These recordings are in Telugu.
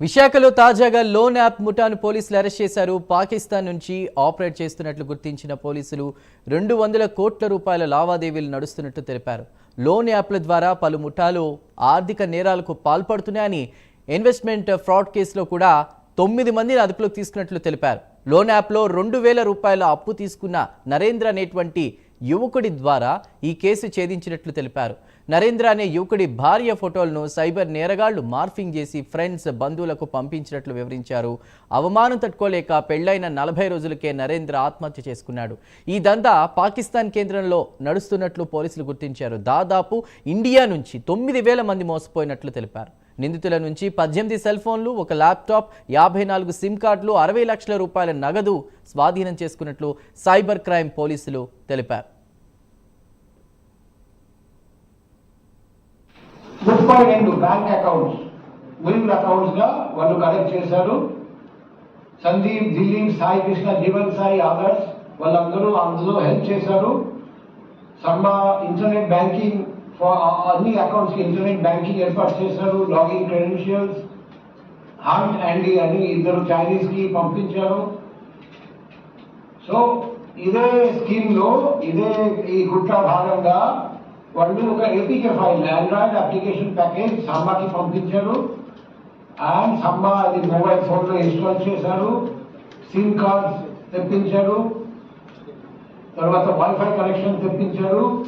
విశాఖలో తాజాగా లోన్ యాప్ ముఠాను పోలీసులు అరెస్ట్ చేశారు. పాకిస్తాన్ నుంచి ఆపరేట్ చేస్తున్నట్లు గుర్తించిన పోలీసులు రెండు వందల కోట్ల రూపాయల లావాదేవీలు నడుస్తున్నట్టు తెలిపారు. లోన్ యాప్ల ద్వారా పలు ముఠాలు ఆర్థిక నేరాలకు పాల్పడుతున్నాయని ఇన్వెస్ట్మెంట్ ఫ్రాడ్ కేసులో కూడా తొమ్మిది మందిని అదుపులోకి తీసుకున్నట్లు తెలిపారు. లోన్ యాప్లో రెండు వేల రూపాయల అప్పు తీసుకున్న నరేంద్ర అనేటువంటి యువకుడి ద్వారా ఈ కేసు ఛేదించినట్లు తెలిపారు. నరేంద్ర అనే యువకుడి భార్య ఫోటోలను సైబర్ నేరగాళ్ళు మార్ఫింగ్ చేసి ఫ్రెండ్స్ బంధువులకు పంపించినట్లు వివరించారు. అవమానం తట్టుకోలేక పెళ్ళైన నలభై రోజులకే నరేంద్ర ఆత్మహత్య చేసుకున్నాడు. ఈ దందా పాకిస్తాన్ కేంద్రంలో నడుస్తున్నట్లు పోలీసులు గుర్తించారు. దాదాపు ఇండియా నుంచి తొమ్మిది వేల మంది మోసపోయినట్లు తెలిపారు. నిందితుల నుంచి పద్దెనిమిది సెల్ ఫోన్లు ఒక ల్యాప్టాప్ యాభై నాలుగు సిమ్ కార్డులు అరవై లక్షల రూపాయల నగదు స్వాధీనం చేసుకున్నట్లు సైబర్ క్రైమ్ పోలీసులు తెలిపారు. ముప్పై రెండు బ్యాంక్ అకౌంట్స్. విల్ అకౌంట్స్గా వాళ్ళు కలెక్ట్ చేశారు. సందీప్ దిలీప్ సాయి కృష్ణ జీవన్ సాయి ఆదర్శ్ వాళ్ళందరూ అందులో హెల్ప్ చేశారు. సంబా ఇంటర్నెట్ బ్యాంకింగ్ అన్ని అకౌంట్స్ ఇంటర్నెట్ బ్యాంకింగ్ ఏర్పాటు చేశారు లాగిన్ క్రెడెన్షియల్స్ హంట్ అండి అని ఇద్దరు చైనీస్కి పంపించారు. సో ఇదే స్కీమ్లో ఇదే ఈ గుట్ట భాగంగా వాళ్ళు ఒక APK file android application package సంబాకి పంపించారు. అండ్ సంబా అది మొబైల్ ఫోన్లో ఇన్స్టాల్ చేశారు. సిమ్ కార్డ్స్ తెప్పించారు. తర్వాత వైఫై కనెక్షన్ తెప్పించారు.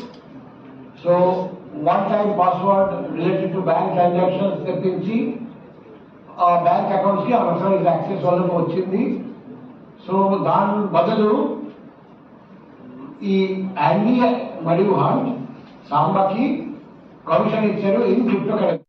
So one time password related to bank transactions తెప్పించి ఆ బ్యాంక్ అకౌంట్స్కి అన్అథరైజ్ యాక్సెస్ వల్ల వచ్చింది. సో దాని బదులు ఈ యాండీ మరియు హంట్ సాంబాకి కమిషన్ ఇచ్చారు ఇది క్రిప్టో కరెన్సీ